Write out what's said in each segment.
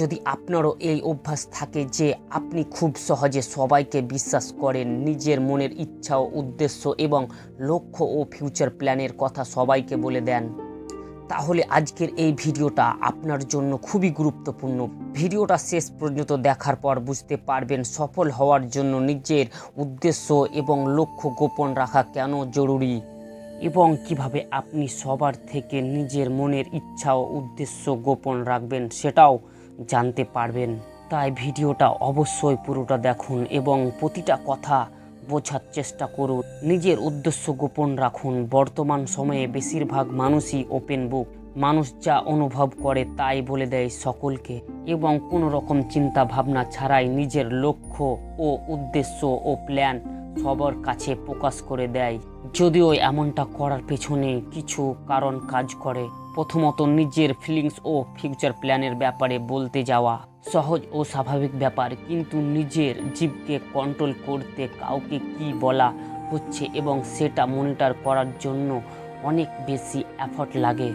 যদি আপনারও এই অভ্যাস থাকে যে আপনি খুব সহজে সবাইকে বিশ্বাস করেন, নিজের মনের ইচ্ছা ও উদ্দেশ্য এবং লক্ষ্য ও ফিউচার প্ল্যানের কথা সবাইকে বলে দেন, তাহলে আজকের এই ভিডিওটা আপনার জন্য খুবই গুরুত্বপূর্ণ। ভিডিওটা শেষ পর্যন্ত দেখার পর বুঝতে পারবেন সফল হওয়ার জন্য নিজের উদ্দেশ্য এবং লক্ষ্য গোপন রাখা কেন জরুরি এবং কীভাবে আপনি সবার থেকে নিজের মনের ইচ্ছা ও উদ্দেশ্য গোপন রাখবেন সেটাও জানতে পারবেন। তাই ভিডিওটা অবশ্যই পুরোটা দেখুন এবং প্রতিটা কথা বোঝার চেষ্টা করুন। নিজের উদ্দেশ্য গোপন রাখুন। বর্তমান সময়ে বেশিরভাগ মানুষই ওপেন বুক মানুষ যা অনুভব করে তাই বলে দেয় সকলকে এবং কোনো রকম চিন্তা ভাবনা ছাড়াই নিজের লক্ষ্য ও উদ্দেশ্য ও প্ল্যান সবার কাছে প্রকাশ করে দেয়। যদিও এমনটা করার পেছনে কিছু কারণ কাজ করে। প্রথমত নিজের ফিলিংস ও ফিউচার প্ল্যানের ব্যাপারে বলতে যাওয়া সহজ ও স্বাভাবিক ব্যাপার, কিন্তু নিজের জীবকে কন্ট্রোল করতে কাউকে কি বলা হচ্ছে এবং সেটা মনিটর করার জন্য অনেক বেশি এফর্ট লাগে।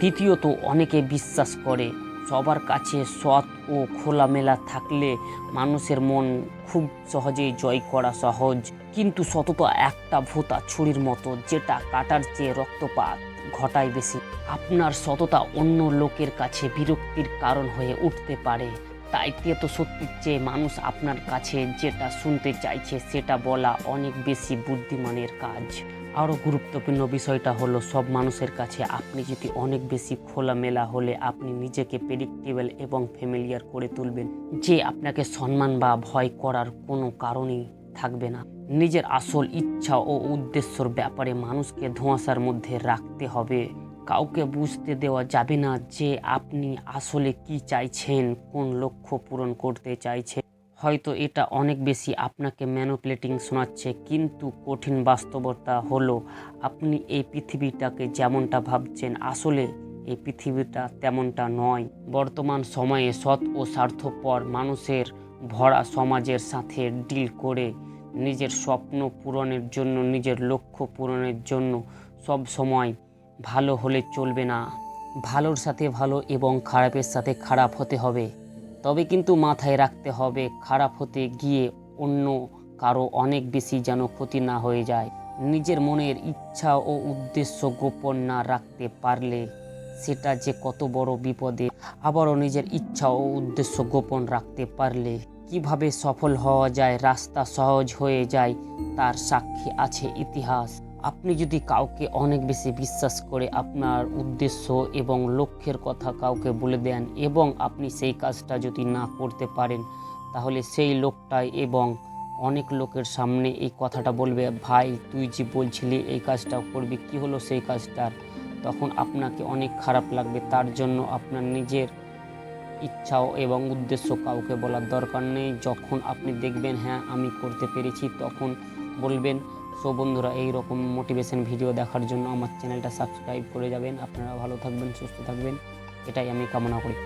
দ্বিতীয়ত, অনেকে বিশ্বাস করে সবার কাছে সৎ ও খোলামেলা থাকলে মানুষের মন খুব সহজেই জয় করা সহজ। কিন্তু সততা একটা ভোতা ছুরির মতো, যেটা কাটার চেয়ে রক্তপাত ঘটায় বেশি। আপনার সততা অন্য লোকের কাছে বিরক্তির কারণ হয়ে উঠতে পারে। তাই তো সত্যির চেয়ে মানুষ আপনার কাছে যেটা শুনতে চাইছে, সেটা বলা অনেক বেশি বুদ্ধিমানের কাজ। আরও গুরুত্বপূর্ণ বিষয়টা হলো, সব মানুষের কাছে আপনি যদি অনেক বেশি খোলামেলা হলে আপনি নিজেকে প্রেডিক্টেবল এবং ফ্যামিলিয়ার করে তুলবেন। যে আপনাকে সম্মান বা ভয় করার কোনো কারণই থাকবে না। নিজের আসল ইচ্ছা ও উদ্দেশ্যর ব্যাপারে মানুষকে ধোঁয়াশার মধ্যে রাখতে হবে। কাউকে বুঝতে দেওয়া যাবে না যে আপনি আসলে কি চাইছেন, কোন লক্ষ্য পূরণ করতে চাইছেন। হয়তো এটা অনেক বেশি আপনাকে ম্যানুপ্লেটিং শোনাচ্ছে, কিন্তু কঠিন বাস্তবতা হলো আপনি এই পৃথিবীটাকে যেমনটা ভাবছেন, আসলে এই পৃথিবীটা তেমনটা নয়। বর্তমান সময়ে সৎ ও স্বার্থপর মানুষের ভরা সমাজের সাথে ডিল করে নিজের স্বপ্ন পূরণের জন্য, নিজের লক্ষ্য পূরণের জন্য সব সময় ভালো হলে চলবে না। ভালোর সাথে ভালো এবং খারাপের সাথে খারাপ হতে হবে। তবে কিন্তু মাথায় রাখতে হবে, খারাপ হতে গিয়ে অন্য কারও অনেক বেশি যেন ক্ষতি না হয়ে যায়। নিজের মনের ইচ্ছা ও উদ্দেশ্য গোপন না রাখতে পারলে সেটা যে কত বড় বিপদে। আবারও নিজের ইচ্ছা ও উদ্দেশ্য গোপন রাখতে পারলে কীভাবে সফল হওয়া যায়, রাস্তা সহজ হয়ে যায়, তার সাক্ষী আছে ইতিহাস। আপনি যদি কাউকে অনেক বেশি বিশ্বাস করে আপনার উদ্দেশ্য এবং লক্ষ্যের কথা কাউকে বলে দেন এবং আপনি সেই কাজটা যদি না করতে পারেন, তাহলে সেই লোকটাই এবং অনেক লোকের সামনে এই কথাটা বলবে, ভাই, তুই যে বলছিলি এই কাজটা করবি, কি হলো সেই কাজটার? তখন আপনাকে অনেক খারাপ লাগবে। তার জন্য আপনার নিজের ইচ্ছাও এবং উদ্দেশ্য কাউকে বলার দরকার নেই। যখন আপনি দেখবেন হ্যাঁ আমি করতে পেরেছি, তখন বলবেন সো বন্ধুরা এই রকম মোটিভেশন ভিডিও দেখার জন্য আমার চ্যানেলটা সাবস্ক্রাইব করে যাবেন। আপনারা ভালো থাকবেন, সুস্থ থাকবেন। এটাই আমি কামনা করি।